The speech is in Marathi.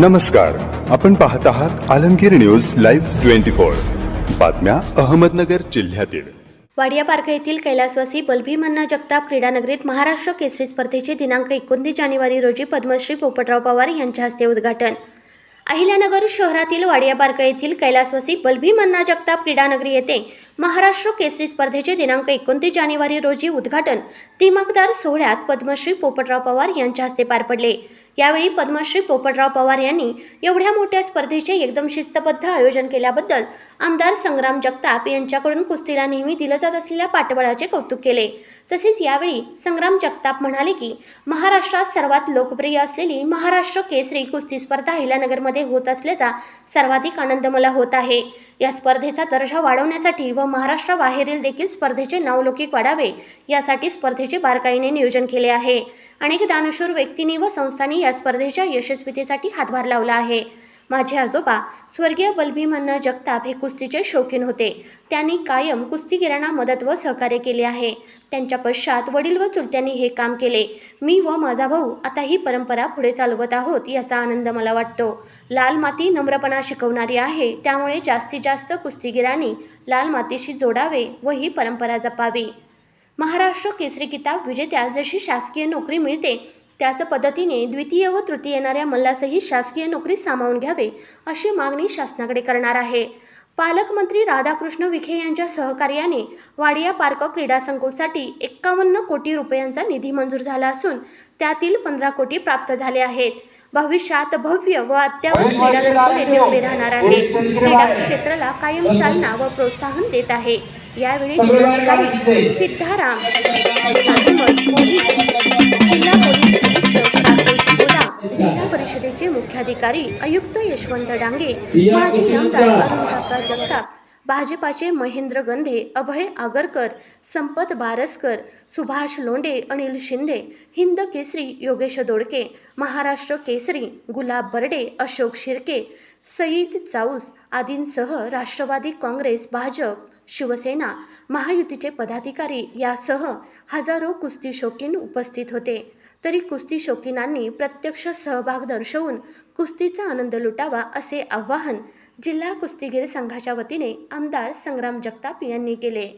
नमस्कार. आपण पाहत आहात Alamgir news live twenty four. बातम्या अहमदनगर जिल्ह्यातील. वाडिया पार्क येथील कैलासवासी बलभीमन्ना जगताप क्रीडानगरीत महाराष्ट्र केसरी स्पर्धेचे दिनांक एकोणतीस जानेवारी रोजी पद्मश्री पोपटराव पवार यांच्या हस्ते उद्घाटन. अहिल्यानगर शहरातील वाडिया पार्क येथील कैलासवासी बलभीमन्ना जगताप क्रीडानगरी येथे महाराष्ट्र केसरी स्पर्धेचे दिनांक एकोणतीस जानेवारी रोजी उद्घाटन. दिमकदार सोहळ्यात पद्मश्री पोपटराव पवार यांच्या हस्ते पार पडले. यावेळी पद्मश्री पोपटराव पवार यांनी एवढ्या मोठ्या स्पर्धेचे एकदम शिस्तबद्ध आयोजन केल्याबद्दल आमदार संग्राम जगताप यांच्याकडून कुस्तीला नेहमी दिलं जात असलेल्या पाठबळाचे कौतुक केले. तसेच यावेळी संग्राम जगताप म्हणाले की महाराष्ट्रात सर्वात लोकप्रिय असलेली महाराष्ट्र केसरी कुस्ती स्पर्धा हिलानगरमध्ये होत असल्याचा सर्वाधिक आनंद मला होत आहे. या स्पर्धेचा दर्जा वाढवण्यासाठी व महाराष्ट्राबाहेरील देखील स्पर्धेचे नावलौकिक वाढावे यासाठी स्पर्धेचे बारकाईने नियोजन केले आहे. अनेक दानशूर व्यक्तींनी व संस्थांनी या स्पर्धेच्या यशस्वीतेसाठी हातभार लावला आहे. माझे आजोबा स्वर्गीय बलभीमन्न जगताप हे कुस्तीचे शौकीन होते. त्यांनी कायम कुस्तीगिरांना मदत व सहकार्य केले आहे. त्यांच्या पश्चात वडील व चुलत्यांनी हे काम केले. मी व माझा भाऊ आता ही परंपरा पुढे चालवत आहोत याचा आनंद मला वाटतो. लाल माती नम्रपणा शिकवणारी आहे त्यामुळे जास्तीत जास्त कुस्तीगिरांनी लाल मातीशी जोडावे व ही परंपरा जपावी. महाराष्ट्र केसरी किताब विजेत्या जशी शासकीय नोकरी मिळते त्याच पद्धतीने द्वितीय व तृतीय येणाऱ्या मल्लासही शासकीय नोकरी सामावून घ्यावे अशी मागणी शासनाकडे करणार आहे. पालकमंत्री राधाकृष्ण विखे यांच्या सहकार्याने वाडिया पार्क क्रीडा संकुलसाठी एक्कावन्न कोटी रुपयांचा निधी मंजूर झाला असून त्यातील पंधरा कोटी प्राप्त झाले आहेत. भविष्यात भव्य व अद्यावत क्रीडा संकुल येथे उभे राहणार आहे. क्रीडा क्षेत्राला कायम चालना व प्रोत्साहन देत आहे. यावेळी जिल्हाधिकारी सिद्धाराम जिल्हा पोलीस मुख्याधिकारी आयुक्त यशवंत डांगे माजी आमदार अरुण काका जगताप भाजपाचे महेंद्र गंधे अभय आगरकर संपत बारसकर सुभाष लोंडे अनिल शिंदे हिंद केसरी योगेश दोडके महाराष्ट्र केसरी गुलाब बर्डे अशोक शिर्के सईद चाऊस आदींसह राष्ट्रवादी काँग्रेस भाजप शिवसेना महायुतीचे पदाधिकारी यासह हजारो कुस्ती शौकीन उपस्थित होते. तरी कुस्ती शौकीनांनी प्रत्यक्ष सहभाग दर्शवून कुस्तीचा आनंद लुटावा असे आवाहन जिल्हा कुस्तीगीर संघाच्या वतीने आमदार संग्राम जगताप यांनी केले.